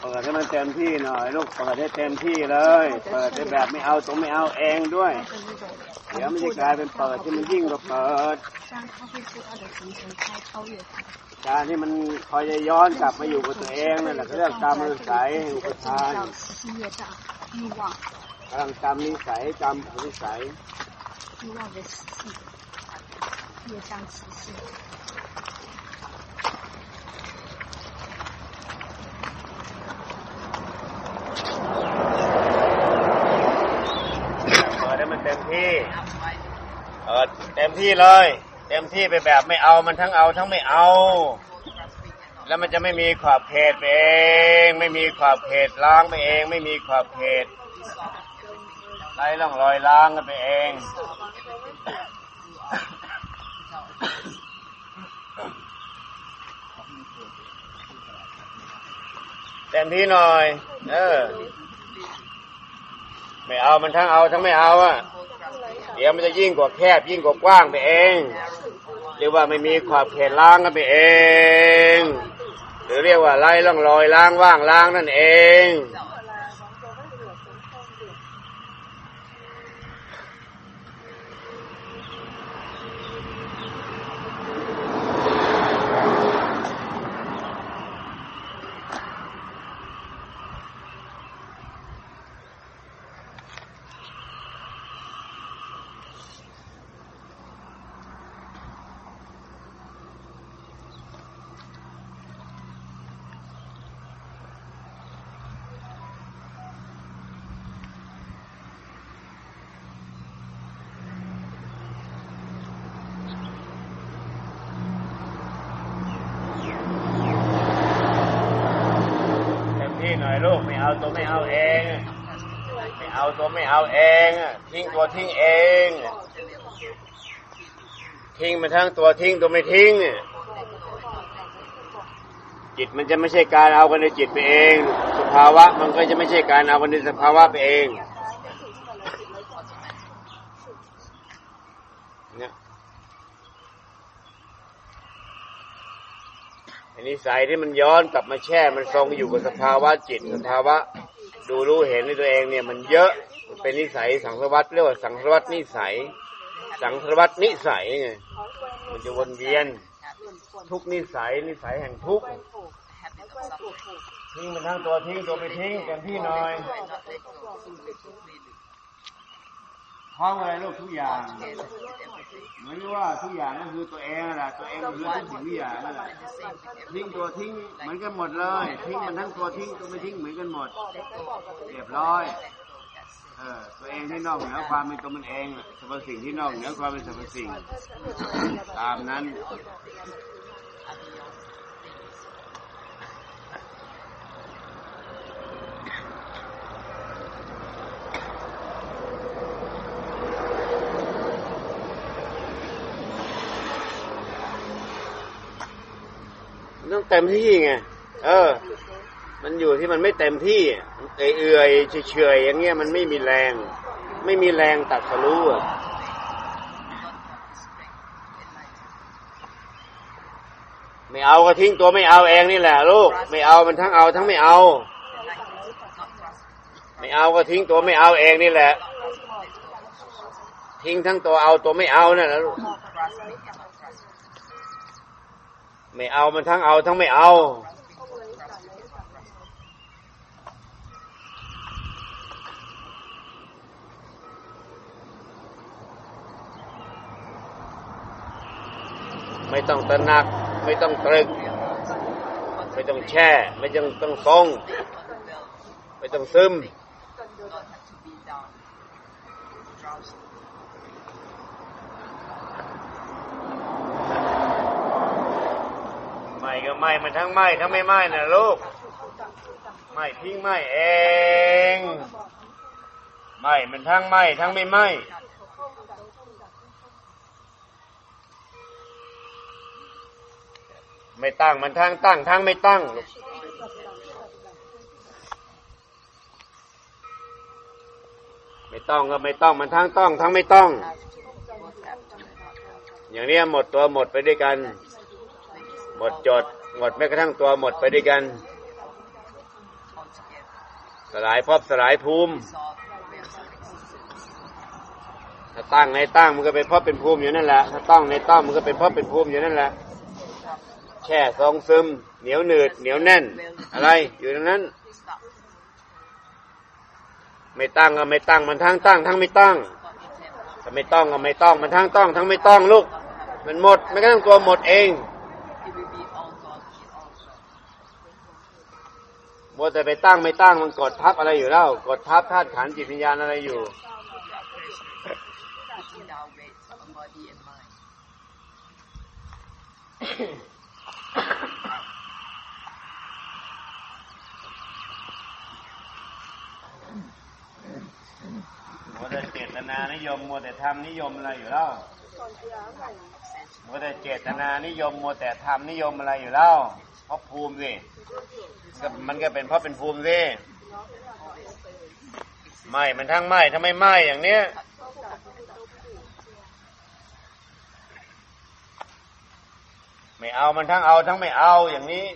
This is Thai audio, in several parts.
เปิดให้มันเต็มที่หน่อย ลูกเปิดให้เต็มที่เลย เปิดในแบบไม่เอาตรงไม่เอาเองด้วย เดี๋ยวมันจะกลายเป็นเปิดที่มันยิ่งกว่าเปิดการที่มันคอยจะย้อนกลับมาอยู่กับตัวเองนั่นแหละเรื่องรรมนิสัยอุปทานกำลังจำนิสัยจำอนิสัย เต็มที่เลย เต็มที่ไปแบบไม่เอามันทั้งเอาทั้งไม่เอา แล้วมันจะไม่มีขอบเขตเอง ไม่มีขอบเขตล้างไปเอง ไม่มีขอบเขตไล่ร่องรอยล้างกันไปเองเต็มที่หน่อย เออ ไม่เอามันทั้งเอาทั้งไม่เอาอะ ดี๋ยวมันจะยิ่งกว่าแคบยิ่งกว่ากว้างไปเองหรือว่าไม่มีขอบเขตล้างกันไปเอง หรือเรียกว่าไร้ร่องรอยล้างว่างล้างนั่นเอง เอาตัวไม่เอาเองไม่เอาตัวไม่เอาเอง ทิ้งตัวทิ้งเอง ทิ้งมันทั้งตัวทิ้งตัวไม่ทิ้ง จิตมันจะไม่ใช่การเอากันในจิตไปเอง สภาวะมันก็จะไม่ใช่การเอากันในสภาวะไปเองเนี่ยอั นนี้สายที่มันย้อนกลับมาแช่มันทรงอยู่กับสภาวะจิตสภาวะ ดูรู้เห็นในตัวเองเนี่ยมันเยอะมันเป็นนิสัยสังสารวัตเรียกว่าสังสารวัตนิสัย สังสารวัตนิสัยไงมันจะวนเวียน ทุกนิสัยนิสัยแห่งทุกทิ้งมันทั้งตัวทิ้งตัวไปทิ้งเต็มที่หน่อย ร้อมอะไรโลกทุกอย่างเหมือนว่าทุกอย่างก็คือตัวเองแหละตัวเองคือทุกสิ่งทุกอย่างนั่นแหละทิ้งตัวทิ้งเหมือนกันหมดเลย ทิ้งมันทั้งตัวทิ้งตัวไม่ทิ้งเหมือนกันหมดเรียบร้อยเออตัวเองที่นอกเหนือความเป็นตัวมันเองสรรพสิ่งที่นอกเหนือความเป็นสรรพสิ่ง ตามนั้น ต้องเต็มที่ไงเออ มันอยู่ที่มันไม่เต็มที่เอื่อยเฉยๆอย่างเงี้ยมันไม่มีแรง ไม่มีแรงตัดสรู้อะไม่เอาก็ทิ้งตัวไม่เอาเองนี่แหละลูก ไม่เอามันทั้งเอาทั้งไม่เอา ไม่เอาก็ทิ้งตัวไม่เอาเองนี่แหละ ทิ้งทั้งตัวเอาตัวไม่เอานั่นแหละลูก ไม่เอามันทั้งเอาทั้งไม่เอา ไม่ต้องตระหนัก ไม่ต้องตรึก ไม่ต้องแช่ ไม่ต้องต้องทรงไม่ต้องซึม ม่ก็ไม่มันทั้งไม่ทั้งไม่ไม่นะลูกไม่ทิ้งไม่เองไม่มันทั้งไม่ทั้งไม่ไม่ไม่ตั้งมันทั้งตั้งทั้งไม่ตั้งลูกไม่ต้องก็ไม่ต้องมันทั้งต้อง ทั้งไม่ต้อง อย่างนี้หมดตัวหมดไปด้วยกัน มดจด หมดแม้กระทั่งตัวหมดไปด้วยกัน สลายภพสลายภูมิ ถ้าตั้งในตั้งมันก็เป็นภพเป็นภูมิอยู่นั่นแหละ ถ้าต้องในต้องมันก็เป็นภพเป็นภูมิอยู่นั่นแหละ แช่ทรงซึม เหนียวหนืด เหนียวแน่น อะไร อยู่ตรงนั้น ไม่ตั้งก็ไม่ตั้งมันทั้งตั้ง ทั้งไม่ตั้งถ้าไม่ต้องก็ไม่ต้องมันทั้งต้อง ทั้งไม่ต้องลูกมันหมดไม่กระทั่งตัวหมดเอง มัวแต่ไปตั้งไม่ตั้งมันกดทับอะไรอยู่แล้ว กดทับธาตุขันธ์จิตวิญญาณอะไรอยู่ มัวแต่เจตนานิยม มัวแต่ทำนิยมอะไรอยู่แล้ว มัวแต่เจตนานิยม มัวแต่ทำนิยมอะไรอยู่แล้ว เพราะภูมิสิมันก็เป็นเพราะเป็นภูมิสิไหม่มันทั้งไหม่ถ้าไม่ไหม่อย่างเนี้ยไม่เอามันทั้งเอาทั้งไม่เอาอย่างนี้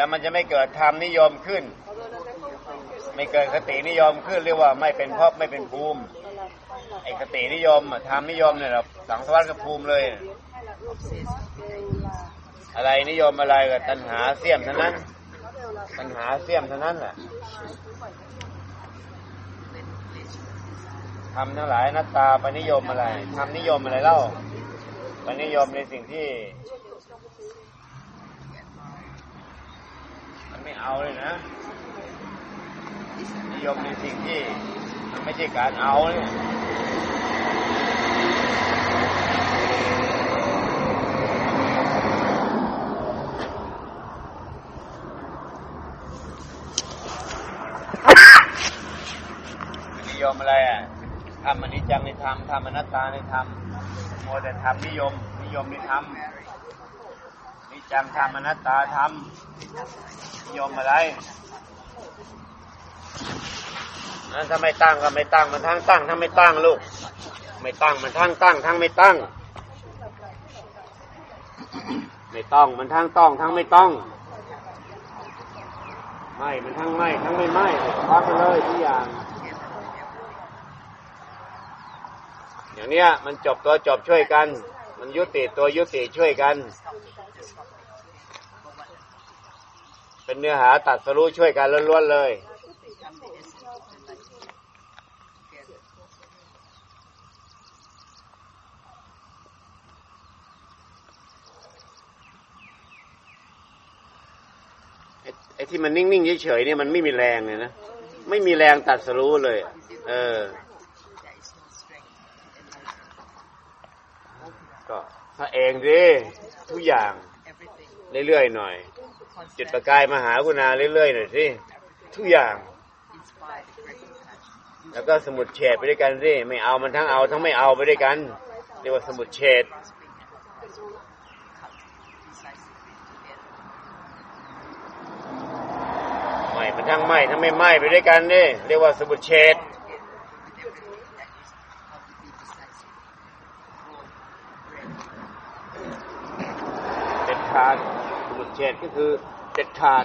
แล้วมันจะไม่เกิดธรรมนิยมขึ้น ไม่เกิดคตินิยมขึ้นเรียกว่าไม่เป็นภพไม่เป็นภูมิไอ้คตินิยมธรรมนิยมเนี่ยเราสังสารกับภูมิเลย อะไรนิยมอะไรก็ตัณหาเสี่ยมเท่านั้นตัณหาเสี่ยมเท่านั้นแหละทำทั้งหลายนัตตาปนิยมอะไรทำนิยมอะไรเล่าปนิยมในสิ่งที่ ไม่เอาเลยนะนิยมในสิ่งที่มันไม่ใช่การเอาเนี่ยนิยมอะไรอะทำอนิจจังในธรรมทำอนัตตาในธรรมโมวแต่ทำนิยม นิยมในธรรมนิจจังธรรมอนัตตาธรรม ยมอะไรนั้นถ้าไม่ตั้งก็ไม่ตั้งมันทั้งตั้งทั้งไม่ตั้งลูก ไม่ตั้งมันทั้งตั้งทั้งไม่ตั้ง ไม่ต้องมันทั้งต้องทั้งไม่ต้อง ไม่มันทั้งไม่ทั้งไม่ไม่พักไปเลยทุกอย่าง อย่างเนี้ยมันจบตัวจบช่วยกัน มันยุติตัวยุติช่วยกัน เป็นเนื้อหาตัดสรู้ช่วยกันล้วนๆเลยไอ้ไอ้ที่มันนิ่งๆเฉยๆเนี่ยมันไม่มีแรงเลยนะไม่มีแรงตัดสรู้เลย เออ ก็ถ้าเองดิทุกอย่างเรื่อยๆหน่อย จุดประกายมาหาคุณาเรื่อยๆหน่อยสิทุกอย่าง แล้วก็สมุดเฉดไปด้วยกันสิไม่เอามันทั้งเอาทั้งไม่เอาไปด้วยกัน เรียกว่าสมุดเฉดไม่มันทั้งไม่ทั้งไม่ไม่ไปด้วยกันนี่เรียกว่าสมุดเฉดเด็ดขาด ขตก็คือเด็ดขาด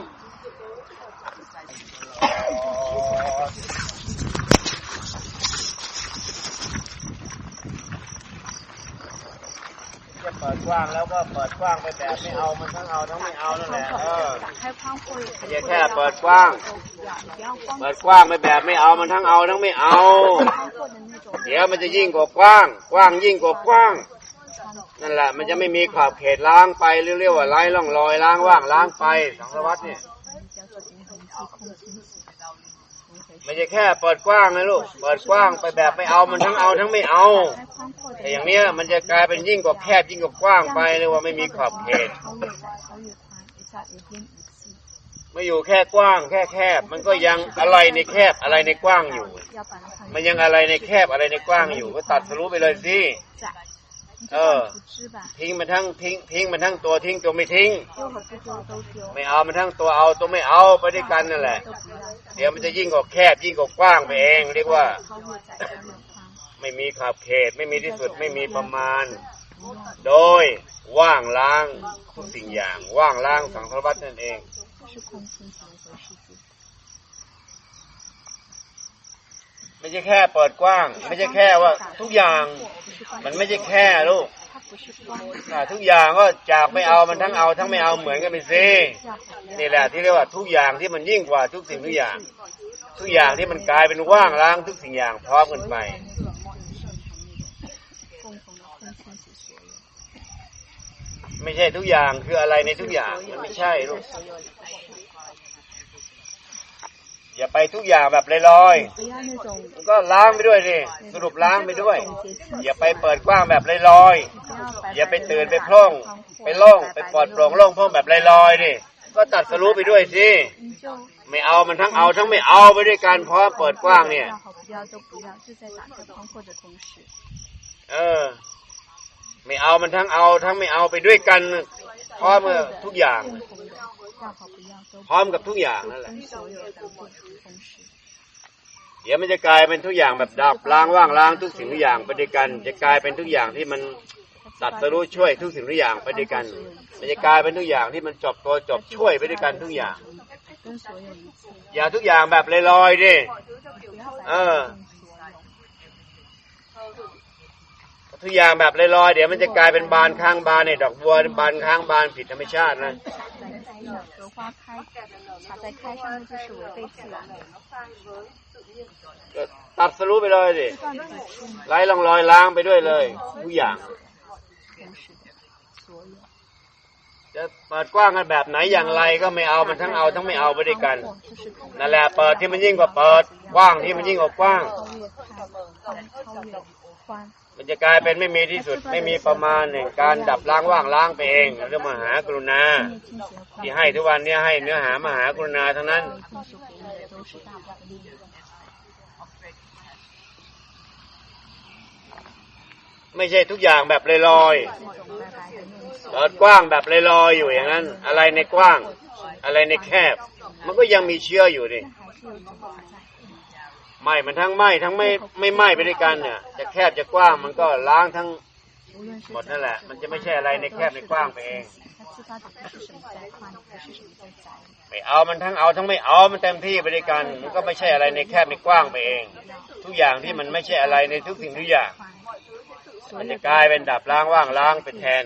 จะเปิดกว้างแล้วก็เปิดกว้างไปแบบไม่เอามันทั้งเอาทั้งไม่เอานั่นแหละเออไม่แค่เปิดกว้าง เปิดกว้างไปแบบไม่เอามันทั้งเอาทั้งไม่เอา เดี๋ยวมันจะยิ่งกว่ากว้าง กว้างยิ่งกว่ากว้าง นั่นแหละมันจะไม่มีขอบเขตล้างไปเรียกว่าไร้ล่องลอยล้างว่างล้างไปสังสวัสดิ์เนี่ยไม่ใช่แค่เปิดกว้างนะลูกเปิดกว้างไปแบบไม่เอามันทั้งเอาทั้งไม่เอา แต่อย่างเนี้ยมันจะกลายเป็นยิ่งกว่าแคบยิ่งกว่ากว้างไปเลยว่าไม่มีขอบเขตไม่อยู่แค่กว้าง แค่แคบ มันก็ยังอะไรในแคบอะไรในกว้างอยู่ มันยังอะไรในแคบอะไรในกว้างอยู่ ก็ตัดสรู้ไปเลยสิ เออ ทิ้งมันทั้งทิ้งทิ้งมันทั้งตัวทิ้งตัวไม่ทิ้ง ไม่เอามันทั้งตัวเอาตัวไม่เอาไปด้วยกันนั่นแหละ เดี๋ยวมันจะยิ่งกว่าแคบยิ่งกว่ากว้างไปเอง เรียกว่า ไม่มีขอบเขตไม่มีที่สุดไม่มีประมาณ โดยว่างล้างทุกสิ่งอย่าง ว่างล้างสังสารวัตนั่นเอง ไม่ใช่แค่เปิดกว้าง ไม่ใช่แค่ว่า ทุกอย่าง มันไม่ใช่แค่ลูกทุกอย่างก็จากไม่เอามันทั้งเอาทั้งไม่เอาเหมือนกันไปซินี่แหละที่เรียกว่าทุกอย่างที่มันยิ่งกว่าทุกสิ่งทุกอย่าง ทุกอย่างที่มันกลายเป็นว่างล้างทุกสิ่งอย่างพร้อมกันไปไม่ใช่ทุกอย่างคืออะไรในทุกอย่างมันไม่ใช่ลูก อย่าไปทุกอย่างแบบลอยๆก็ล้างไปด้วยดิสรุปล้างไปด้วย อย่าไปเปิดกว้างแบบลอยๆอย่าไปตื่นไปพร่อง ไปล่องไปปลอดโปร่งล่องพร่องแบบลอยๆดิก็ตัดสรุปไปด้วยสิไม่เอามันทั้งเอาทั้งไม่เอาไปด้วยกันพร้อมเปิดกว้างเนี่ยเออ ไม่เอามันทั้งเอาทั้งไม่เอาไปด้วยกันพร้อมทุกอย่าง พร้อมกับทุกอย่างนั่นแหละเดี๋ยวมันจะกลายเป็นทุกอย่างแบบดับล้างว่างล้างทุกสิ่งทุกอย่างไปด้วยกัน จะกลายเป็นทุกอย่างที่มันสัตว์รู้ช่วยทุกสิ่งทุกอย่างไปด้วยกันมันจะกลายเป็นทุกอย่างที่มันจบตัวจบช่วยไปด้วยกันทุกอย่าง อย่าทุกอย่างแบบลอยๆดิเออ ทุกอย่างแบบลอยๆเดี๋ยวมันจะกลายเป็นบานข้างบานเนี่ยดอกบัวบานข้างบานผิดธรรมชาตินะ 在开的荷花开，插在开上面就是违背自然的， ก็ตัดสรู้ไปเลยดิ 断不是嘛 ไล่ลองรอยล้างไปด้วยเลย ทุกอย่าง 同时的所有。 จะเปิดกว้างกันแบบไหนอย่างไรก็ไม่เอามันทั้งเอาทั้งไม่เอาไปด้วยกัน 就是可以 นั่นแหละเปิดที่มันยิ่งกว่าเปิดกว้างที่มันยิ่งกว่ากว้าง 超越开，超越宽， มันจะกลายเป็นไม่มีที่สุดไม่มีประมาณแห่งการดับล้างว่างล้างไปเองเรื่องมหากรุณา ที่ให้ทุกวันนี้ให้เนื้อหามหากรุณาทั้งนั้น ไม่ใช่ทุกอย่างแบบลอยๆเปิดกว้างแบบลอยๆอยู่อย่างนั้น อะไรในกว้าง อะไรในแคบ มันก็ยังมีเชื่ออยู่ดิ ไหม้มันทั้งไหม้ทั้งไม่ไม่ไหม้ไปด้วยกันเนี่ยจะแคบจะกว้างมันก็ล้างทั้งหมดนั่นแหละ มันจะไม่ใช่อะไรในแคบในกว้างไปเองไม่เอามันทั้งเอาทั้งไม่เอามันเต็มที่ไปด้วยกัน มันก็ไม่ใช่อะไรในแคบในกว้างไปเอง ทุกอย่างที่มันไม่ใช่อะไรในทุกสิ่งทุกอย่างมันจะกลายเป็นดับล้างว่างล้างเป็นแทน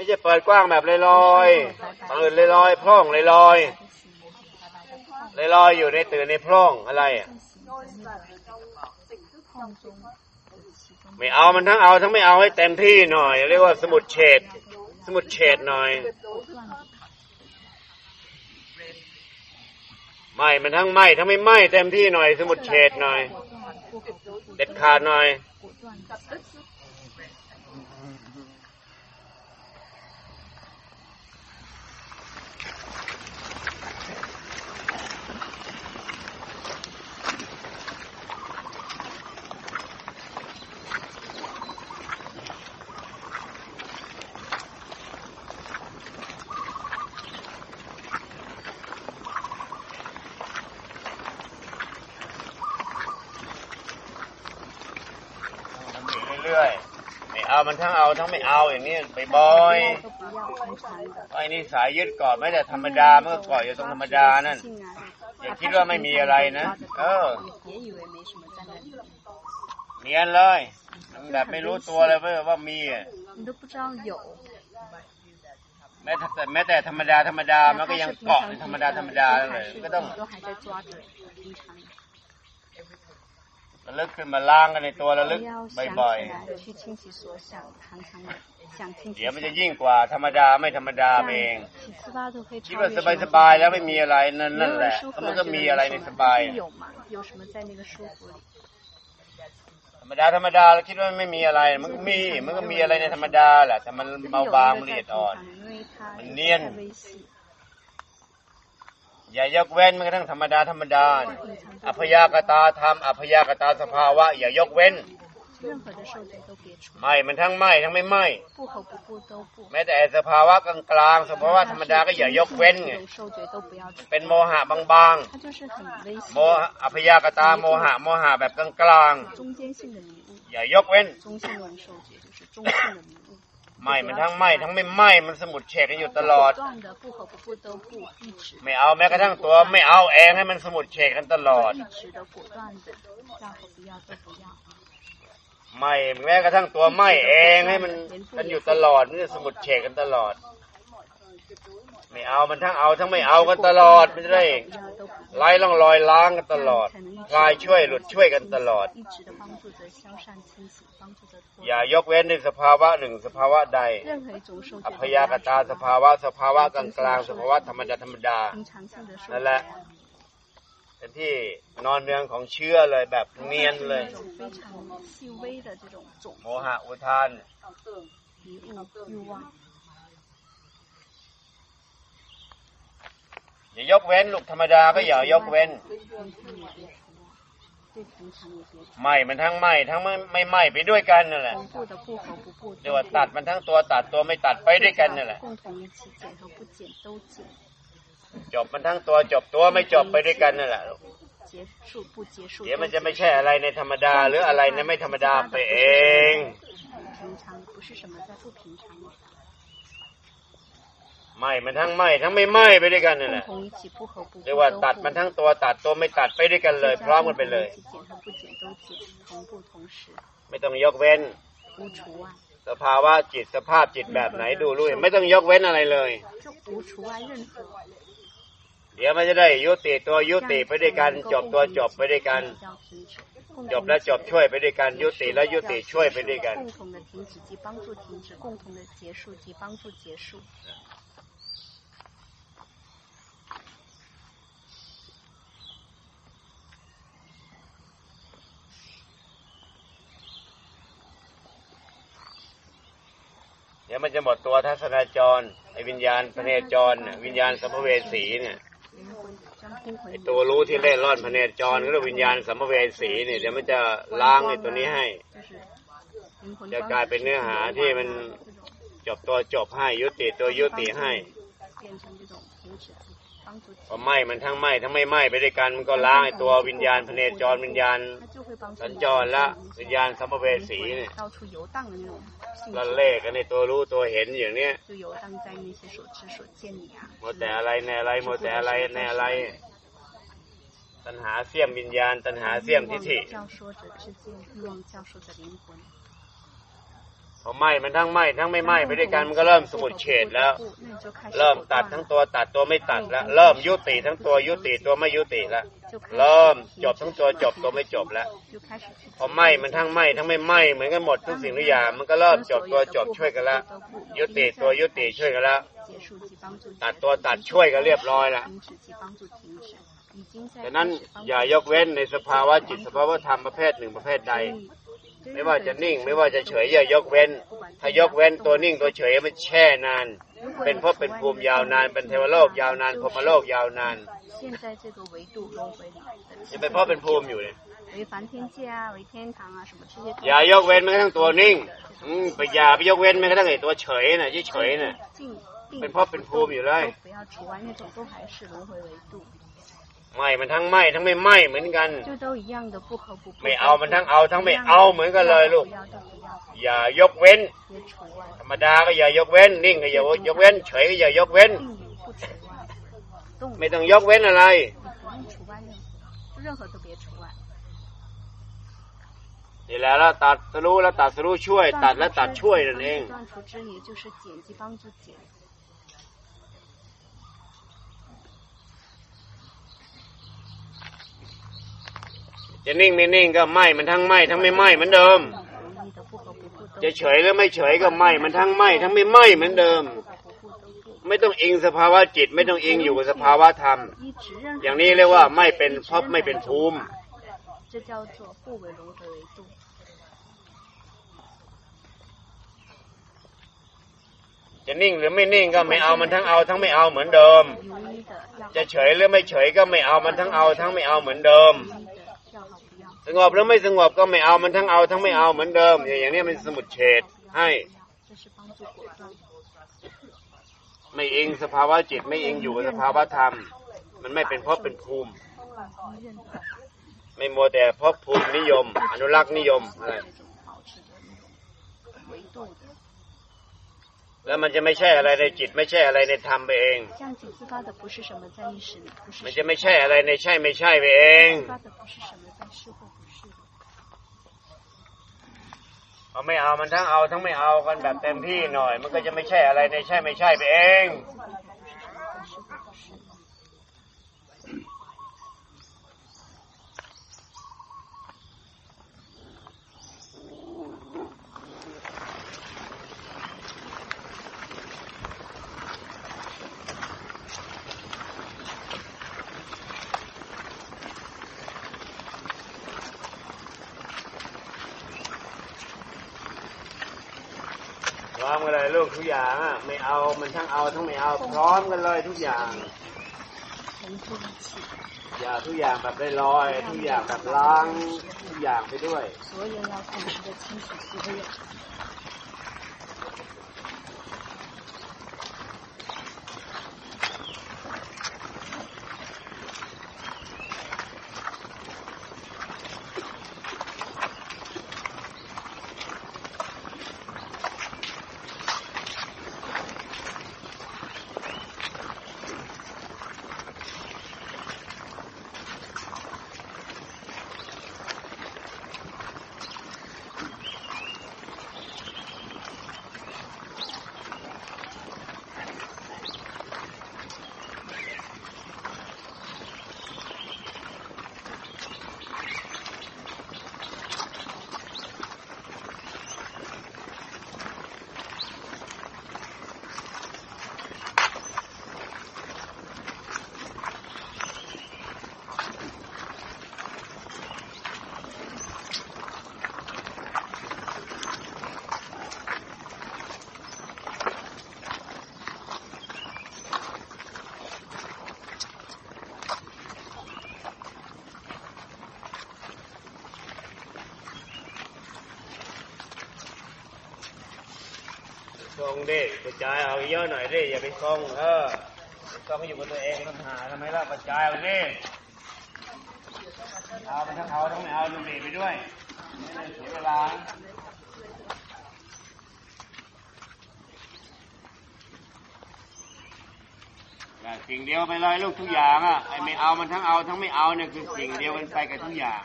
ไม่ใช่เปิดกว้างแบบลอยๆเปิดลอยๆพร่องลอยๆลอยๆอยู่ในตื่นในพร่องอะไรอะไม่เอามันทั้งเอาทั้งไม่เอาให้เต็มที่หน่อย เรียกว่าสมุดเฉดสมุดเฉดหน่อย ไม่มันทั้งไม่ทั้งไม่ไม่เต็มที่หน่อย สมุดเฉดหน่อย เด็ดขาดหน่อยื่อยๆไม่เอามันทั้งเอาทั้งไม่เอาอย่างนี้ไปบ่อยไอ้นี่สายยึดก่อนไม่แต่ธรรมดาเมื่อก่อนอยู่ตรงธรรมดานั่นอย่าคิดว่าไม่มีอะไรนะเออเนียนเลยแบบไม่รู้ตัวเลยว่ามีแม้แต่แม้แต่ธรรมดาธรรมดามันก็ยังเกาะในธรรมดาธรรมดาเลยก็ต้อง ระลึกขึ้นมาล้างกันในตัวระลึกบ่อยๆ เดี๋ยวมันจะยิ่งกว่าธรรมดาไม่ธรรมดาเองคิดว่าสบายๆแล้วไม่มีอะไรนั่นนั่นแหละมันก็มีอะไรในสบายธรรมดาธรรมดาเราคิดว่าไม่มีอะไร มันก็มีมันก็มีอะไรในธรรมดาแหละแต่มันเบาบางละเอียดอ่อน มันเนียน อย่ายกเว้นแม้กระทั่งธรรมดาธรรมดาอัพยากตาธรรมอัพยากตาสภาวะ อย่ายกเว้น ไม่มันทั้งไม่ทั้งไม่ไม่แม้แต่สภาวะกลางกลางสภาวะธรรมดาก็อย่ายกเว้นไงเป็นโมหะบางบางโมอัพยากตาโมหะโมหะแบบกลางกลางอย่ายกเว้น ไหม้มันทั้งไหม้ทั้งไม่ไหม้มันสมุดแฉกันอยู่ตลอด ไม่เอาแม้กระทั่งตัวไม่เอาแองให้มันสมุดแฉกกันตลอดไม่แม้กระทั่งตัวไหม้แองให้มันมันอยู่ตลอดนี่สมุดแฉกกันตลอด ไม่เอามันทั้งเอาทั้งไม่เอากันตลอดไม่ได้ไล่ล่องลอยล้างกันตลอดคลายช่วยหลุดช่วยกันตลอด อย่ายกเว้นในสภาวะหนึ่งสภาวะใด อัพยากตาสภาวะสภาวะกลางกลางสภาวะธรรมดาธรรมดานั่นแหละเป็นที่นอนเนืองของเชื่อเลยแบบเนียนเลยโมหะอุทาน อย่ายกเว้นลูกธรรมดาก็อย่ายกเว้น ไหมมันทั้งไหมทั้งไม่ไม่ไหมไปด้วยกันนั่นแหละเรียกวตัดมันทั้งตัวตัดตัวไม่ตัดไปด้วยกันนั่นแหละจบมันทั้งตัวจบตัวไม่จบไปด้วยกันนั่นแหละเดี๋ยวมันจะไม่ใช่อะไรในธรรมดา หรืออะไรในไม่ธรรมดาไปเอง ไหม่มันทั้งไหม่ทั้งไม่ไหม่ไปด้วยกันนั่นแห 共 ละ 同一起不和不不 เรียกว่า 都 ตัด 不 มันทั้งตัวตัดตัวไม่ตัดไปด้วยกันเลย พร้อมกันไปเลย 一起减和不减都减，同步同时， ไม่ต้องยกเว้น 无除外， สภาวะจิตสภาพจิตแบบไหนดูรู้ไม่ต้องยกเว้นอะไรเลย 就无除外任何。 เดี๋ยวมันจะได้ยุติตัวยุติไปด้วยกัน จบตัวจบไปด้วยกัน จบแล้วจบช่วยไปด้วยกัน ยุติแล้วยุติช่วยไปด้วยกัน 共同的停止及帮助停止，共同的结束及帮助结束。 เดี๋ยวมันจะหมดตัวทัศนาจรไอ้วิญญาณพเนจรวิญญาณสัมภเวสีเนี่ยไอ้ตัวรู้ที่เล่นร่อนพเนจรก็เรียกวิญญาณสัมภเวสีเนี่ยเดี๋ยวมันจะล้างไอ้ตัวนี้ให้จะกลายเป็นเนื้อหาที่มันจบตัวจบให้ยุติตัวยุติให้พอไหมมันทั้งไหมทั้งไม่ไหมไปด้วยกันมันก็ล้างไอตัววิญญาณพเนจรวิญญาณสัญจรละวิญญาณสัมภเวสีเนี่ย ละเล่กันในตัวรู้ตัวเห็นอย่างเนี้ยหมดแต่อะไรในอะไรหมดแต่อะไรในอะไร ตัณหาเสี่ยมวิญญาณ ตัณหาเสี่ยมทิฏฐิ พอไหม้มันทั้งไหม้ทั้งไม่ไหม้ไปด้วยกันมันก็เริ่มสมุดเฉดแล้ว เริ่มตัดทั้งตัวตัดตัวไม่ตัดแล้ว เริ่มยุติทั้งตัวยุติตัวไม่ยุติแล้วเริ่มจบทั้งตัวจบตัวไม่จบแล้ว พอไหม้มันทั้งไหม้ทั้งไม่ไหม้เหมือนกันหมดทุกสิ่งทุกอย่างมันก็เริ่มจบตัวจบช่วยกันแล้วยุติตัวยุติช่วยกันแล้วตัดตัวตัดช่วยกันเรียบร้อยแล้วดังนั้นอย่ายกเว้นในสภาวะจิตสภาวะธรรมประเภทหนึ่งประเภทใด ไม่ว่าจะนิ่ง ไม่ว่าจะเฉยอย่ายกเว้น ถ้ายกเว้นตัวนิ่งตัวเฉยมันแช่นาน เป็นเพราะเป็นภูมิยาวนาน เป็นเทวโลกยาวนานพรมโลกยาวนานจะเป็นเพราะเป็นภูมิอยู่เนี่ยอย่ายกเว้นแม้กระทั่งตัวนิ่ง อืมไปอย่าไปยกเว้นแม้กระทั่งไอ้ตัวเฉยน่ะที่เฉยน่ะเป็นเพราะเป็นภูมิอยู่เลย ไหม้มันทั้งไหม้ทั้งไม่ไหม้เหมือนกัน 就都一样的不合不不。 ไม่เอามันทั้งเอาทั้งไม่เอาเหมือนกันเลยลูก 不要就不要， อย่ายกเว้น 别除外， ธรรมดาก็อย่ายกเว้น นิ่งก็อย่ายกเว้น เฉยก็อย่ายกเว้น 定也不除外，动 ไม่ต้องยกเว้นอะไร 你不用除外任何，任何都别除外。 นี่แหละแล้วตัดสรู้แล้วตัดสรู้ช่วย ตัดแล้วตัดช่วยนั่นเอง 断除之也就是减及帮助减。 จะนิ่งไม่นิ่งก็ไหม้มันทั้งไหม้ทั้งไม่ไหม้เหมือนเดิม จะเฉยหรือไม่เฉยก็ไหม้มันทั้งไหม้ทั้งไม่ไหม้เหมือนเดิม ไม่ต้องอิงสภาวะจิต ไม่ต้องอิงอยู่กับสภาวะธรรม อย่างนี้เรียกว่าไม่เป็นพบไม่เป็นภูมิจะนิ่งหรือไม่นิ่งก็ไม่เอามันทั้งเอาทั้งไม่เอาเหมือนเดิม จะเฉยหรือไม่เฉยก็ไม่เอามันทั้งเอาทั้งไม่เอาเหมือนเดิม งบแล้วไม่สงบก็ไม่เอามันทั้งเอาทั้งไม่เอาเหมือนเดิม อย่างนี้มันสมุดเฉดให้ ไม่เองสภาวะจิตไม่เองอยู่กับสภาวะธรรม มันไม่เป็นเพราะเป็นภูมิ ไม่มัวแต่เพราะภูมินิยม อนุรักษ์นิยมอะไรแล้วมันจะไม่ใช่อะไรในจิต ไม่ใช่อะไรในธรรมไปเอง มันจะไม่ใช่อะไรในใช่ไม่ใช่ไปเอง เอาไม่เอามันทั้งเอาทั้งไม่เอากันแบบเต็มที่หน่อย มันก็จะไม่ใช่อะไรในใช่ไม่ใช่ไปเอง อเลยลูกทุกอย่างอะไม่เอามันทั้งเอาทั้งไม่เอาพร้อมกันเลยทุกอย่างอย่าทุกอย่างแบบได้ลอยทุกอย่างแบบล้างทุกอย่างไปด้วย ทรงดิกระจายเอาเยอะหน่อยดิอย่าไปทรงเออทรงอยู่กับตัวเองปัญหาทำไมล่ะกระจายเอาดิเอาไปทั้งเอาทั้งไม่เอาดูดีไปด้วยไม่เสียเวลาแต่สิ่งเดียวไปเลยลูกทุกอย่างอะไอ้ไม่เอามันทั้งเอาทั้งไม่เอาเนี่ยคือสิ่งเดียวกันไปกับทุกอย่าง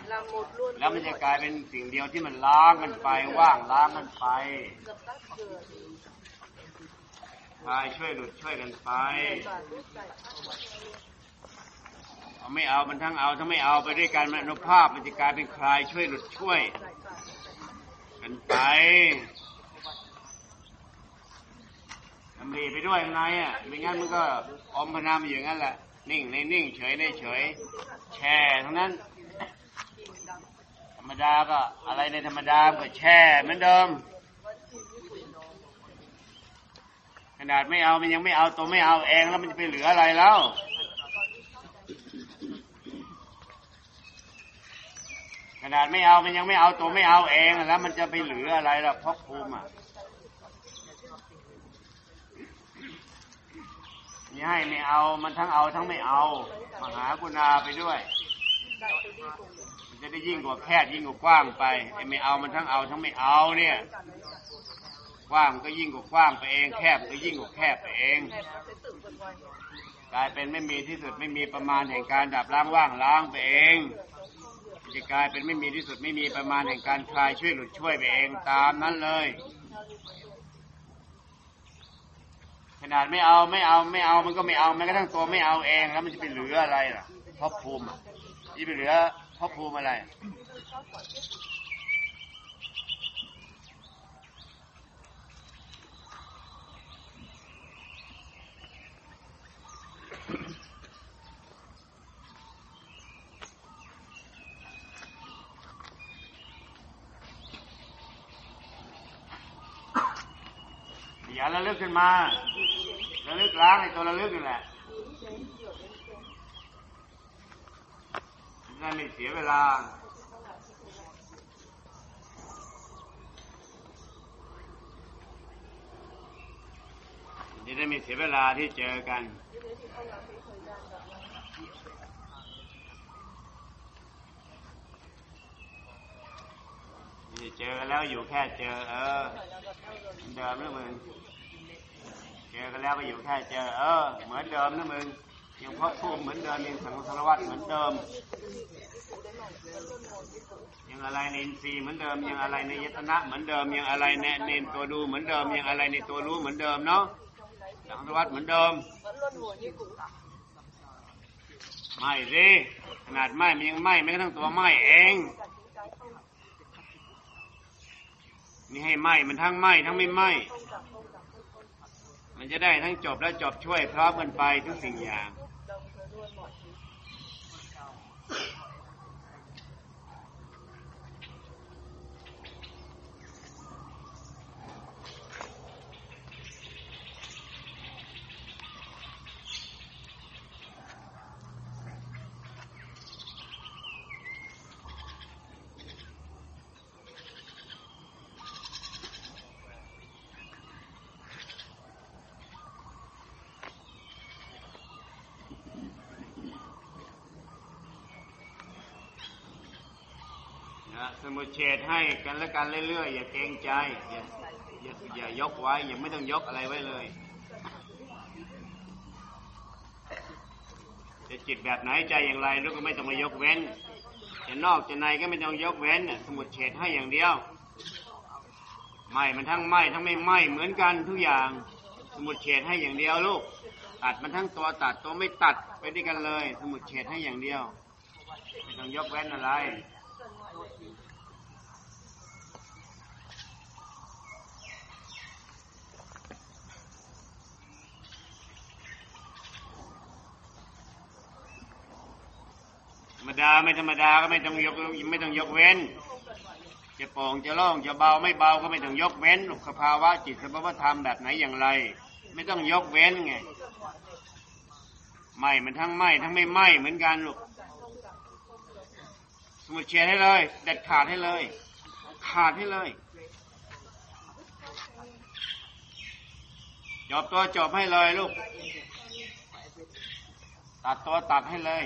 แล้วมันจะกลายเป็นสิ่งเดียวที่มันล้างกันไปว่างล้างกันไป พายช่วยหลุดช่วยกันไป เอาไม่เอามันทั้งเอาทั้งไม่เอาไปด้วยกันมันอนุภาพมันจะกลายเป็นคลายช่วยหลุดช่วย กันไปทำดีไปด้วยข้างในอะไม่งั้นมันก็อมพนามอยู่งั้นแหละนิ่งในนิ่งเฉยในเฉย แช่ทั้งนั้น ธรรมดาก็อะไรในธรรมดาก็แช่เหมือนเดิม ข นาดไม่เอามันยังไม่เอาตัวไม่เอาเองแล้วมันจะไปเหลืออะไรแล้วขนาดไม่เอามันยังไม่เอาตัวไม่เอาเองแล้ว มันจะไปเหลืออะไรล่ะพกภูมิอะนี่ให้ไม่เอามันทั้งเอาทั้งไม่เอามหากุณาไปด้วย มันจะได้ยิ่งกว่าแคบยิ่งกว่ากว้างไปไอ้ไม่เอามันทั้งเอาทั้งไม่เอาเนี่ย กว้างก็ยิ่งกว่ากว้างไปเอง แคบก็ยิ่งกว่าแคบไปเอง กลายเป็นไม่มีที่สุดไม่มีประมาณแห่งการดับล้างว่างล้างไปเองจะกลายเป็นไม่มีที่สุดไม่มีประมาณแห่งการคลายช่วยหลุดช่วยไปเองตามนั้นเลย ขนาดไม่เอาไม่เอาไม่เอามันก็ไม่เอาแม้กระทั่งตัวไม่เอาเองแล้วมันจะไปเหลืออะไรล่ะภพภูมิอะจะไปเหลือภพภูมิอะไร พยาย อย่าระลึ กขึ้นมาระลึกล้างในตัวระลึกนี่แหละจะได้ไม่เสียเวลาจะได้ม่เสียเวลาที่เจอกันนี่เจอแล้วอยู่แค่เจอ เออเหมือนเดิมนะมึง เจอกันแล้วก็อยู่แค่เจอ เออ เหมือนเดิมนะมึงยังพบภูมเหมือนเดิมยังสังสารวัตรเหมือนเดิม ยังอะไรในอินทรีย์เหมือนเดิม ยังอะไรในยตนะเหมือนเดิม ยังอะไรในในตัวดูเหมือนเดิม ยังอะไรในตัวรู้เหมือนเดิมเนาะสังสารวัตรเหมือนเดิมไม่สิขนาดไม้มันยังไม้ไม่กระทั่งตัวไม้เองนี่ให้ไหม้มันทั้งไหม้ทั้งไม่ไหม้ มันจะได้ทั้งจบและจบช่วยพร้อมกันไปทุกสิ่งอย่าง สมุดเฉดให้กันและกันเรื่อยๆอย่าเกรงใจ อย่าอย่าอย่ายกไว้ อย่าไม่ต้องยกอะไรไว้เลยจะจิตแบบไหนใจอย่างไรลูกก็ไม่ต้องมายกเว้นจะนอกจะในก็ไม่ต้องยกเว้นสมุดเฉดให้อย่างเดียวไหมมันทั้งไหมทั้งไม่ไหมเหมือนกันทุกอย่าง สมุดเฉดให้อย่างเดียวลูกตัดมันทั้งตัวตัดตัวไม่ตัดไปด้วยกันเลย สมุดเฉดให้อย่างเดียวไม่ต้องยกเว้นอะไร รรมดาไม่ธรรมดาก็ไม่ต้องยกไม่ต้องยกเว้น จะโปร่งจะล่องจะเบาไม่เบาก็ไม่ต้องยกเว้นสภาวะจิตสภาวะธรรมแบบไหนอย่างไร ไม่ต้องยกเว้นไงไหม่มันทั้งไหม่ทั้งไม่ไหม่เหมือนกันลูก สมุดเชียร์ให้เลย เด็ดขาดให้เลย ขาดให้เลย จบตัวจบให้เลยลูก ตัดตัวตัดให้เลย